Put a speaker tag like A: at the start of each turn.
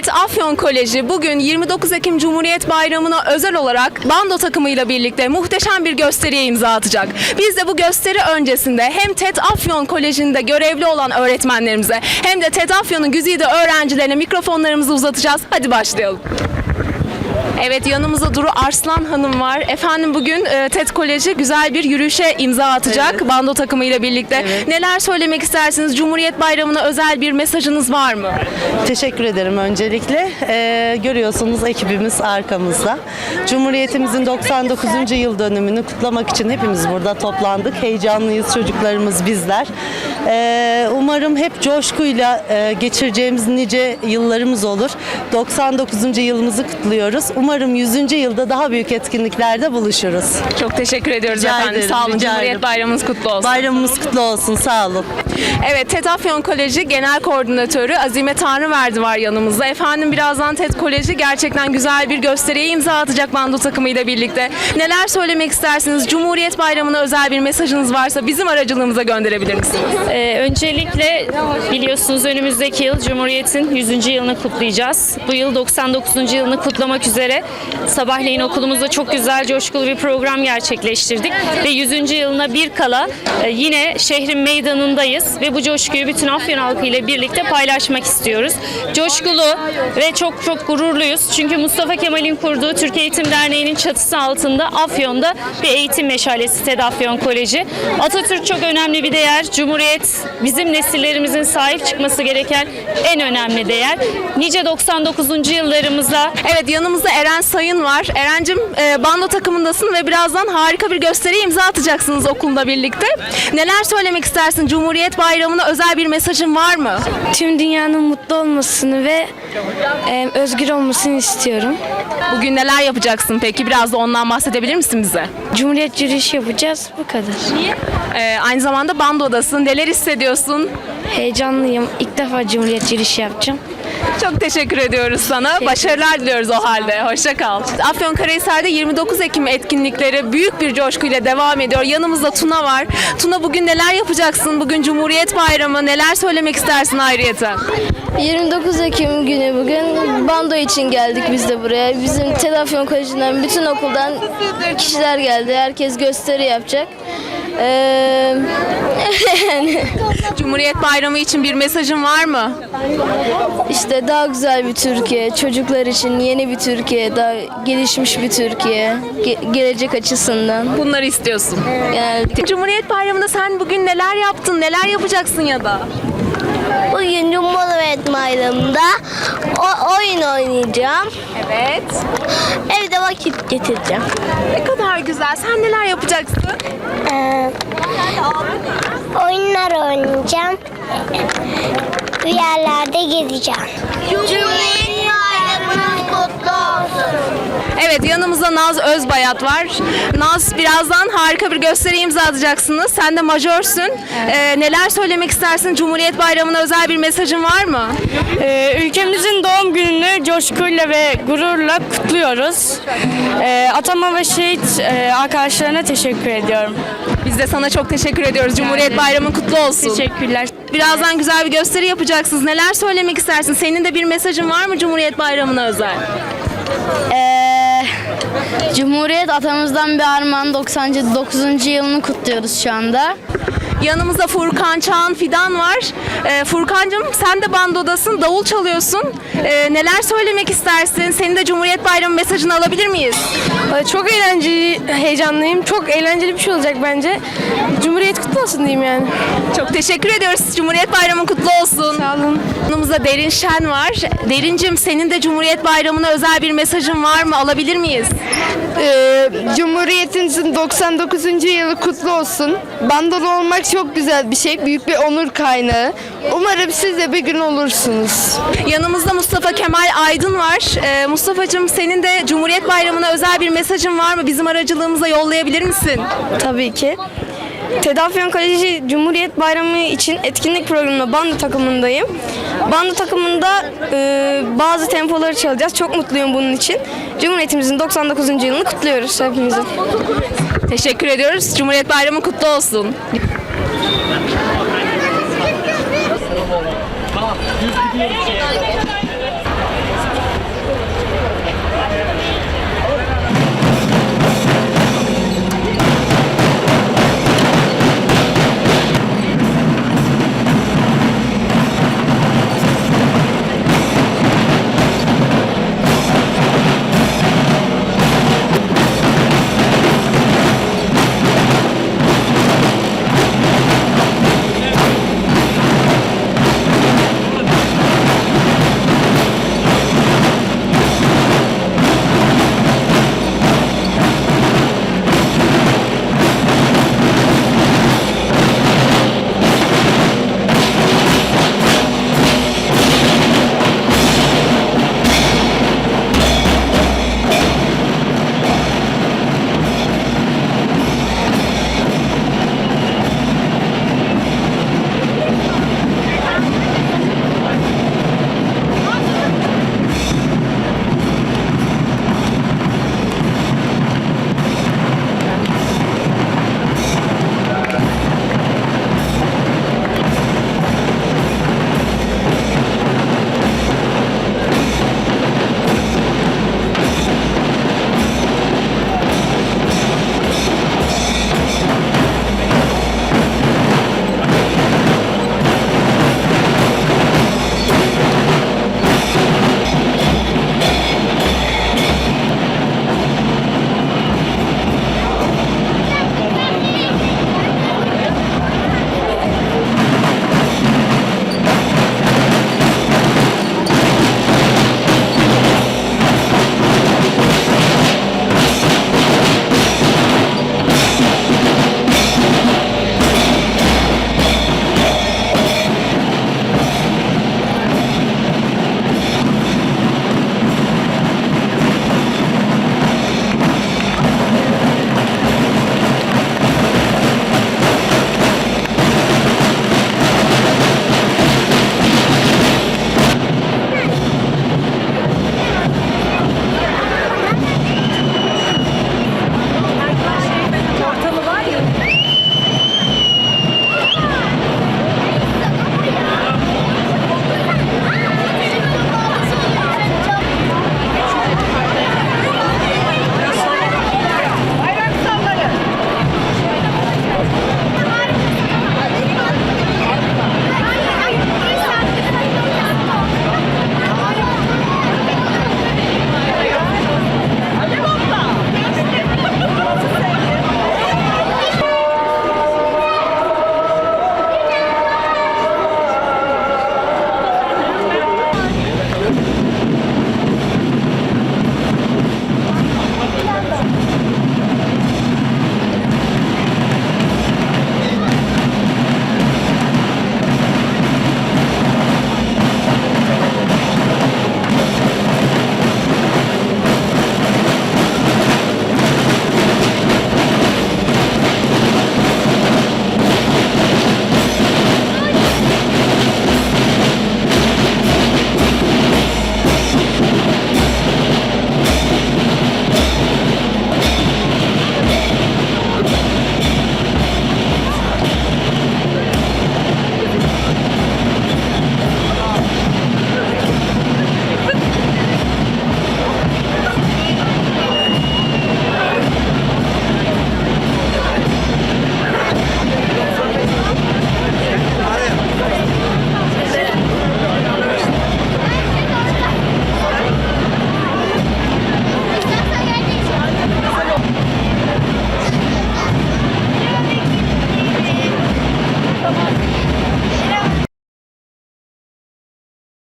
A: TED Afyon Koleji bugün 29 Ekim Cumhuriyet Bayramı'na özel olarak bando takımıyla birlikte muhteşem bir gösteriye imza atacak. Biz de bu gösteri öncesinde hem TED Afyon Koleji'nde görevli olan öğretmenlerimize hem de TED Afyon'un güzide öğrencilerine mikrofonlarımızı uzatacağız. Hadi başlayalım. Evet yanımızda Duru Arslan Hanım var. Efendim bugün e, TED Koleji güzel bir yürüyüşe imza atacak bando takımıyla birlikte. Neler söylemek istersiniz? Cumhuriyet Bayramı'na özel bir mesajınız var mı?
B: Teşekkür ederim öncelikle. Ee, görüyorsunuz ekibimiz arkamızda. Cumhuriyetimizin 99. yıl dönümünü kutlamak için hepimiz burada toplandık. Heyecanlıyız çocuklarımız bizler. Ee, umarım hep coşkuyla e, geçireceğimiz nice yıllarımız olur. 99. yılımızı kutluyoruz. Umarım 100. yılda daha büyük etkinliklerde buluşuruz.
A: Çok teşekkür ediyoruz
B: Rica
A: efendim.
B: ederim,
A: Sağ olun. Cumhuriyet
B: ederim.
A: Bayramınız kutlu olsun.
B: Bayramımız kutlu olsun. Sağ olun.
A: Evet TED Afyon Koleji Genel Koordinatörü Azime Tanrıverdi var yanımızda. Efendim birazdan TED Koleji gerçekten güzel bir gösteriye imza atacak bando takımıyla birlikte. Neler söylemek istersiniz? Cumhuriyet Bayramı'na özel bir mesajınız varsa bizim aracılığımıza gönderebilir misiniz?
C: Ee, öncelikle biliyorsunuz önümüzdeki yıl Cumhuriyet'in 100. yılını kutlayacağız. Bu yıl 99. yılını kutlamak üzere sabahleyin okulumuzda çok güzel, coşkulu bir program gerçekleştirdik. Ve 100. yılına bir kala e, yine şehrin meydanındayız ve bu coşkuyu bütün Afyon halkı ile birlikte paylaşmak istiyoruz. Coşkulu ve çok çok gururluyuz. Çünkü Mustafa Kemal'in kurduğu Türkiye Eğitim Derneği'nin çatısı altında Afyon'da bir eğitim meşalesi TED Afyon Koleji. Atatürk çok önemli bir değer. Cumhuriyet bizim nesillerimizin sahip çıkması gereken en önemli değer. Nice 99. yıllarımıza
A: Evet yanımızda Eren Sayın var. Eren'cim e, bando takımındasın ve birazdan harika bir gösteriye imza atacaksınız okulda birlikte. Neler söylemek istersin? Cumhuriyet Bayramı'na özel bir mesajın var mı?
D: tüm dünyanın mutlu olmasını ve e, özgür olmasını istiyorum.
A: Bugün neler yapacaksın peki? Biraz da ondan bahsedebilir misin bize?
D: Cumhuriyet yürüyüşü yapacağız. Bu kadar.
A: E, aynı zamanda bandodasın. Neler hissediyorsun?
D: Heyecanlıyım. İlk defa Cumhuriyet yürüyüşü yapacağım.
A: Çok teşekkür ediyoruz sana. Başarılar diliyoruz o halde. Hoşça kal. Afyonkarahisar'da 29 Ekim etkinlikleri büyük bir coşkuyla devam ediyor. Yanımızda Tuna var. Tuna bugün neler yapacaksın? Bugün Cumhuriyet Bayramı. Neler söylemek istersin ayrıyeten?
E: 29 Ekim günü bugün bando için geldik biz de buraya. Bizim TED Afyon Koleji'nden bütün okuldan kişiler geldi. Herkes gösteri yapacak. Ee, yani
A: Cumhuriyet Bayramı için bir mesajın var mı?
E: işte daha güzel bir Türkiye, çocuklar için yeni bir Türkiye, daha gelişmiş bir Türkiye, ge- gelecek açısından.
A: Bunları istiyorsun.
E: Yani
A: Cumhuriyet Bayramı'nda sen bugün neler yaptın? Neler yapacaksın ya da?
E: bugün Cumhuriyet Bayramı'nda oyun oynayacağım.
A: Evet.
E: Evde vakit geçireceğim.
A: Ne kadar güzel. Sen neler yapacaksın?
F: Ee, oyunlar oynayacağım. Bir yerlerde gezeceğim.
E: Cumhuriyet kutlu olsun.
A: Evet yanımızda Naz Özbayat var. Naz birazdan harika bir gösteri imza atacaksınız. Sen de majörsün. Ee, neler söylemek istersin? Cumhuriyet Bayramı'na özel bir mesajın var mı?
C: Ee, ülkemizin doğum gününü coşkuyla ve gururla kutluyoruz. Ee, atama ve şehit e, arkadaşlarına teşekkür ediyorum.
A: Biz de sana çok teşekkür ediyoruz. Cumhuriyet Bayramın kutlu olsun.
C: Teşekkürler.
A: Birazdan güzel bir gösteri yapacaksınız. Neler söylemek istersin? Senin de bir mesajın var mı Cumhuriyet Bayramı'na özel?
D: Ee, Cumhuriyet atamızdan bir armağan 99. yılını kutluyoruz şu anda.
A: Yanımızda Furkan Çağan Fidan var. Ee, Furkancığım sen de bandodasın, davul çalıyorsun. Ee, neler söylemek istersin? Senin de Cumhuriyet Bayramı mesajını alabilir miyiz?
D: Çok eğlenceli, heyecanlıyım. Çok eğlenceli bir şey olacak bence. Cumhuriyet kutlu olsun diyeyim yani.
A: Çok teşekkür ediyoruz. Cumhuriyet Bayramın kutlu olsun.
D: Sağ olun.
A: Yanımızda Derin Şen var. Derincim senin de Cumhuriyet Bayramı'na özel bir mesajın var mı? Alabilir miyiz?
G: Ee, Cumhuriyetimizin 99. yılı kutlu olsun. Bandolu olmak çok güzel bir şey. Büyük bir onur kaynağı. Umarım siz de bir gün olursunuz.
A: Yanımızda Mustafa Kemal Aydın var. Ee, Mustafa'cığım senin de Cumhuriyet Bayramı'na özel bir mesajın var mı? Bizim aracılığımıza yollayabilir misin?
D: Tabii ki. Tedafyon Koleji Cumhuriyet Bayramı için etkinlik programında bando takımındayım. Bando takımında e, bazı tempoları çalacağız. Çok mutluyum bunun için. Cumhuriyetimizin 99. yılını kutluyoruz hepimizin.
A: Teşekkür ediyoruz. Cumhuriyet Bayramı kutlu olsun. Thank you.